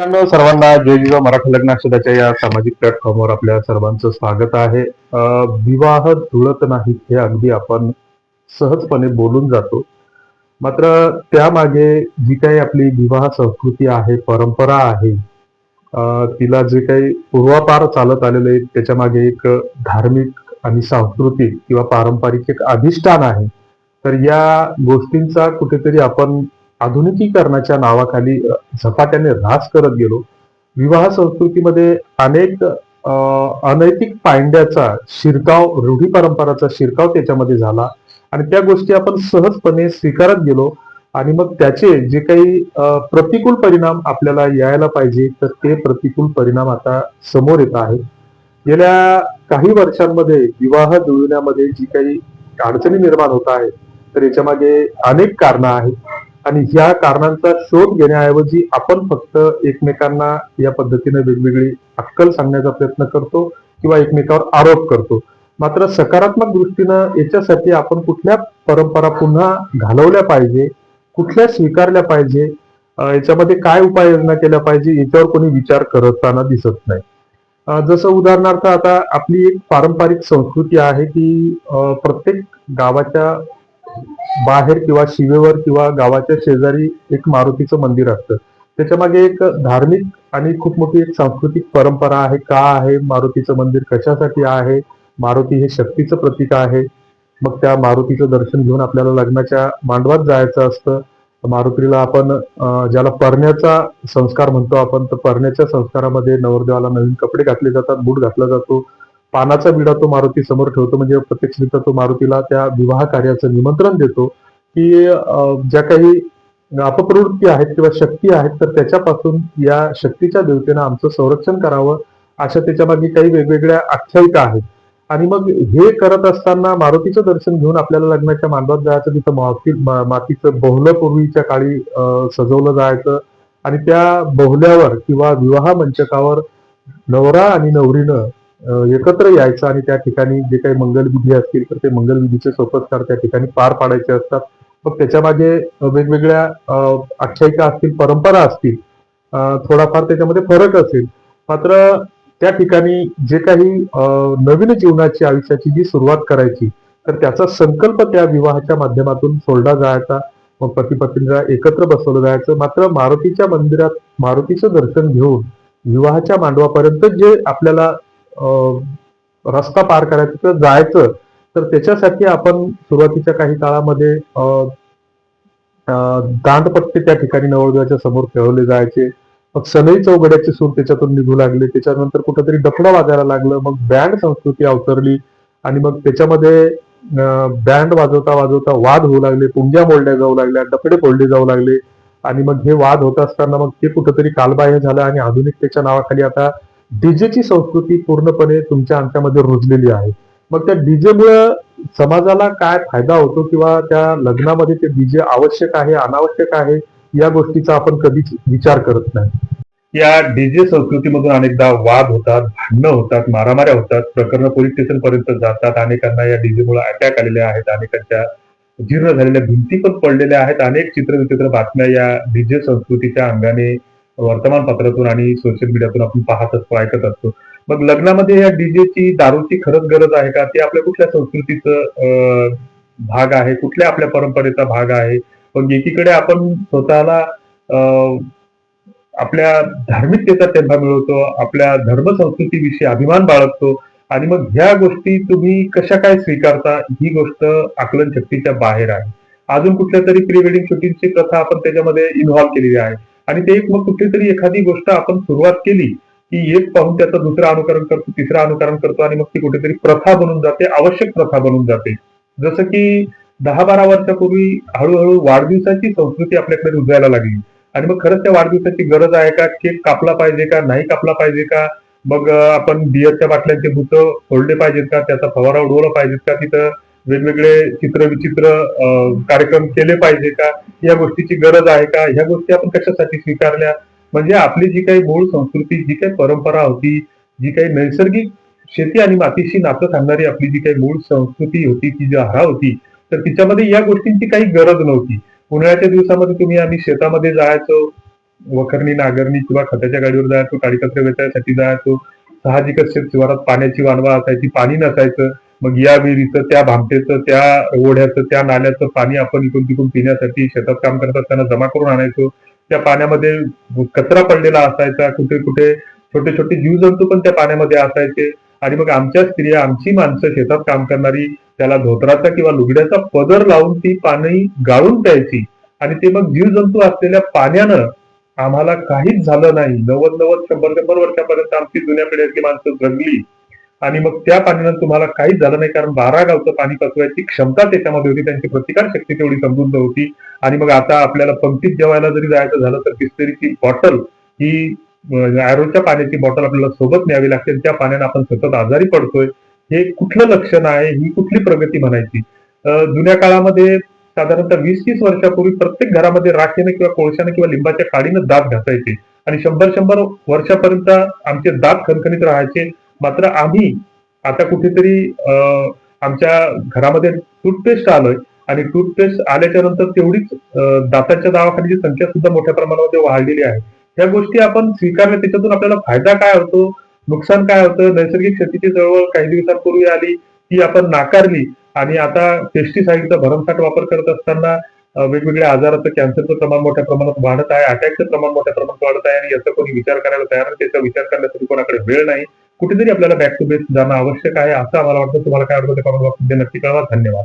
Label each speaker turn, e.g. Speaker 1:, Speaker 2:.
Speaker 1: मित्रांनो सर्वांना जय जिजाऊ. मराठी लग्न अक्षदाच्या या सामाजिक प्लॅटफॉर्मवर आपल्या सर्वांचं स्वागत आहे. विवाह जुळत नाही हे अगदी आपण सहजपणे बोलून जातो. मात्र त्यामागे जी काही आपली विवाह संस्कृती आहे परंपरा आहे तिला जे काही पूर्वापार चालत आलेलं आहे त्याच्यामागे एक धार्मिक आणि सांस्कृतिक किंवा पारंपरिक एक अधिष्ठान आहे. तर या गोष्टींचा कुठेतरी आपण आधुनिकीकरणाच्या नावाखाली झपाट्याने ऱ्हास करत गेलो. विवाह संस्कृतीमध्ये अनेक अनैतिक पायंड्याचा शिरकाव रूढी परंपराचा शिरकाव त्याच्यामध्ये झाला. आणि त्या गोष्टी आपण सहजपणे स्वीकारत गेलो. आणि मग त्याचे जे काही प्रतिकूल परिणाम आपल्याला यायला पाहिजे तर ते प्रतिकूल परिणाम आता समोर येत आहेत. गेल्या काही वर्षांमध्ये विवाह जुळवण्यामध्ये जी काही अडचणी निर्माण होत आहेत तर याच्यामागे अनेक कारणं आहेत. आणि ह्या कारणांचा शोध घेण्याऐवजी आपण फक्त एकमेकांना या पद्धतीने वेगवेगळी अक्कल सांगण्याचा प्रयत्न करतो किंवा एकमेकावर आरोप करतो. मात्र सकारात्मक दृष्टीनं याच्यासाठी आपण कुठल्या परंपरा पुन्हा घालवल्या पाहिजे कुठल्या स्वीकारल्या पाहिजे याच्यामध्ये काय उपाययोजना केल्या पाहिजे याच्यावर कोणी विचार करताना दिसत नाही. जसं उदाहरणार्थ आता आपली एक पारंपरिक संस्कृती आहे की प्रत्येक गावाच्या बाहेर किंवा शिवेवर किंवा गावाच्या शेजारी एक मारुतीचं मंदिर असतं. त्याच्यामागे एक धार्मिक आणि खूप मोठी एक सांस्कृतिक परंपरा आहे. का आहे? मारुतीचं मंदिर कशासाठी आहे? मारुती हे शक्तीचं प्रतीक आहे. मग त्या मारुतीचं दर्शन घेऊन आपल्याला लग्नाच्या मांडवात जायचं असतं. मारुतीला आपण ज्याला परण्याचा संस्कार म्हणतो आपण तर परण्याच्या संस्कारामध्ये नवरदेवाला नवीन कपडे घातले जातात बूट घातला जातो. पानाचा विडा तो मारुती समोर ठेवतो म्हणजे प्रत्यक्षरित्या तो मारुतीला त्या विवाह कार्याचं निमंत्रण देतो की ज्या काही अपप्रवृत्ती आहेत किंवा शक्ती आहेत तर त्याच्यापासून या शक्तीच्या देवतेनं आमचं संरक्षण करावं अशा त्याच्यामागे काही वेगवेगळ्या आख्यायिका आहेत. आणि मग हे करत असताना मारुतीचं दर्शन घेऊन आपल्याला लग्नाच्या मांडवात जायचं तिथं माती मा- मातीचं बहुलं पूर्वीच्या काळी सजवलं जायचं. आणि त्या बहुल्यावर किंवा विवाह मंचकावर नवरा आणि नवरीनं एकत्र यायचं आणि त्या ठिकाणी जे काही मंगलविधी असतील तर ते मंगलविधीचे सोपस्कार त्या ठिकाणी पार पाडायचे असतात. मग त्याच्यामागे वेगवेगळ्या आख्यायिका असतील परंपरा असतील थोडाफार त्याच्यामध्ये फरक असेल. मात्र त्या ठिकाणी जे काही नवीन जीवनाची आयुष्याची जी सुरुवात करायची तर त्याचा संकल्प त्या विवाहाच्या माध्यमातून सोडला जायचा. मग पती पत्नीला एकत्र बसवलं जायचं. मात्र मारुतीच्या मंदिरात मारुतीचं दर्शन घेऊन विवाहाच्या मांडवापर्यंत जे आपल्याला रस्ता पार करायचा किंवा जायचं तर त्याच्यासाठी आपण सुरुवातीच्या काही काळामध्ये दांडपट्टे त्या ठिकाणी नवरदेवाच्या समोर खेळवले जायचे. मग सनई चौघड्याचे सूर त्याच्यातून निघू लागले. त्याच्यानंतर कुठेतरी डफडं वाजायला लागलं. मग बँड संस्कृती अवतरली आणि मग त्याच्यामध्ये बँड वाजवता वाजवता वाद होऊ लागले. पुंग्या मोडल्या जाऊ लागल्या. डफडे फोडले जाऊ लागले. आणि मग हे वाद होत असताना मग ते कुठंतरी कालबाह्य झालं आणि आधुनिकतेच्या नावाखाली आता डीजेची संस्कृती पूर्णपणे तुमच्या आमच्यामध्ये रुजलेली आहे. मग त्या डीजे मुळे समाजाला काय फायदा होतो किंवा त्या लग्नामध्ये ते डीजे आवश्यक आहे अनावश्यक आहे या गोष्टीचा आपण कधीच विचार करत नाही. या डीजे संस्कृतीमधून अनेकदा वाद होतात भांडणं होतात मारामाऱ्या होतात प्रकरण पोलीस स्टेशन पर्यंत जातात अनेकांना या डीजे मुळे अटॅक आलेल्या आहेत अनेकांच्या जीर्ण झालेल्या भिंती पण पडलेल्या आहेत. अनेक चित्रविचित्र बातम्या या डीजे संस्कृतीच्या अंगाने वर्तमानपत्रातून आणि सोशल मीडियातून आपण पाहत असतो ऐकत असतो. मग लग्नामध्ये या डीजेची दारूची खरंच गरज आहे का? ते आपल्या कुठल्या संस्कृतीचं अं, भाग आहे? कुठल्या आपल्या परंपरेचा भाग आहे? पण एकीकडे आपण स्वतःला अं, आपल्या धार्मिकतेचा तेंबा मिळवतो आपल्या धर्म संस्कृतीविषयी अभिमान बाळगतो आणि मग ह्या गोष्टी तुम्ही कशा काय स्वीकारता? ही गोष्ट आकलन शक्तीच्या बाहेर आहे. अजून कुठल्या तरी प्री वेडिंग शूटिंगची प्रथा आपण त्याच्यामध्ये इन्व्हॉल्व्ह केलेली आहे. आणि ते एक मग कुठेतरी एखादी गोष्ट आपण सुरुवात केली की एक पाहून त्याचं दुसरं अनुकरण करतो तिसरं अनुकरण करतो आणि मग ती कुठेतरी प्रथा बनून जाते आवश्यक प्रथा बनून जाते. जसं की दहा बारा वर्षापूर्वी हळूहळू वाढदिवसाची संस्कृती आपल्याकडे रुजायला लागली. आणि मग खरंच त्या वाढदिवसाची गरज आहे का केक कापला पाहिजे का नाही कापला पाहिजे का? मग आपण बियरच्या बाटल्यांचे भूत फोडले पाहिजेत का? त्याचा फवारा उडवला पाहिजेत का तिथं? वेगवेगळे चित्र विचित्र कार्यक्रम केले पाहिजे का? या गोष्टीची गरज आहे का? ह्या गोष्टी आपण कशासाठी स्वीकारल्या? म्हणजे आपली जी काही मूळ संस्कृती जी काही परंपरा होती जी काही नैसर्गिक शेती आणि मातीशी नातं सांगणारी आपली जी काही मूळ संस्कृती होती ती जी हा होती तर तिच्यामध्ये या गोष्टींची काही गरज नव्हती. उन्हाळ्याच्या दिवसामध्ये तुम्ही आम्ही शेतामध्ये जायचो वखरणी नागरणी किंवा खताच्या गाडीवर जायचो काडी कचरे वेचायसाठी जायचो साहजिकच शेत शिवारात पाण्याची वानवा असायची पाणी नसायचं मग या विहिरीचं त्या भामटेचं त्या ओढ्याचं त्या नाल्याचं पाणी आपण इकडून तिकडून पिण्यासाठी शेतात काम करत असताना जमा करून आणायचो. त्या पाण्यामध्ये कचरा पडलेला असायचा. कुठे कुठे छोटे छोटे जीवजंतू पण त्या पाण्यामध्ये असायचे. आणि मग आमच्या स्त्रिया आमची माणसं शेतात काम करणारी त्याला धोत्राचा किंवा लुगड्याचा पदर लावून ती पाणी गाळून प्यायची. आणि ते मग जीवजंतू असलेल्या पाण्यानं आम्हाला काहीच झालं नाही. नव्वद नव्वद शंभर शंभर वर्षापर्यंत आमची जुन्या पिढ्यातली माणसं जगली. आणि मग त्या पाण्यानं तुम्हाला काहीच झालं नाही कारण बारा गावचं पाणी पचवायची क्षमता त्याच्यामध्ये होती त्यांची प्रतिकार शक्ती तेवढी समृद्ध होती. आणि मग आता आपल्याला पंक्तीत जेवायला जरी जायचं झालं तर बिस्लरीची बॉटल ही ऍरोच्या पाण्याची बॉटल आपल्याला सोबत न्यावी लागते त्या पाण्याने आपण सतत आजारी पडतोय. हे कुठलं लक्षण आहे ही कुठली प्रगती म्हणायची? जुन्या काळामध्ये साधारणतः वीस तीस वर्षापूर्वी प्रत्येक घरामध्ये राखेनं किंवा कोळशानं किंवा लिंबाच्या काडीनं दात घासायचे. आणि शंभर शंभर वर्षापर्यंत आमचे दात खणखणीत राहायचे. मात्र आम्ही आता कुठेतरी आमच्या घरामध्ये टूथपेस्ट आलोय आणि टूथपेस्ट आल्याच्यानंतर तेवढीच दाताच्या दवाखान्याची संख्या सुद्धा मोठ्या प्रमाणामध्ये वाढलेली आहे. ह्या गोष्टी आपण स्वीकारल्या त्याच्यातून आपल्याला फायदा काय होतो? नुकसान काय होतं? नैसर्गिक शेतीची चळवळ काही दिवसांपूर्वी आली ती आपण नाकारली आणि आता पेस्टिसाईडचा भरमसाठ वापर करत असताना वेगवेगळ्या आजाराचं कॅन्सरचं प्रमाण मोठ्या प्रमाणात वाढत आहे अटॅकचं प्रमाण मोठ्या प्रमाणात वाढत आहे आणि याचा कोणी विचार करायला तयार नाही त्याचा विचार करण्यासाठी कोणाकडे वेळ नाही. कुठेतरी आपल्याला बॅक टू बेस जाणं आवश्यक आहे असं आम्हाला वाटतं. तुम्हाला काय वाटतं ते कमेंट बॉक्समध्ये नक्की कळवा. धन्यवाद.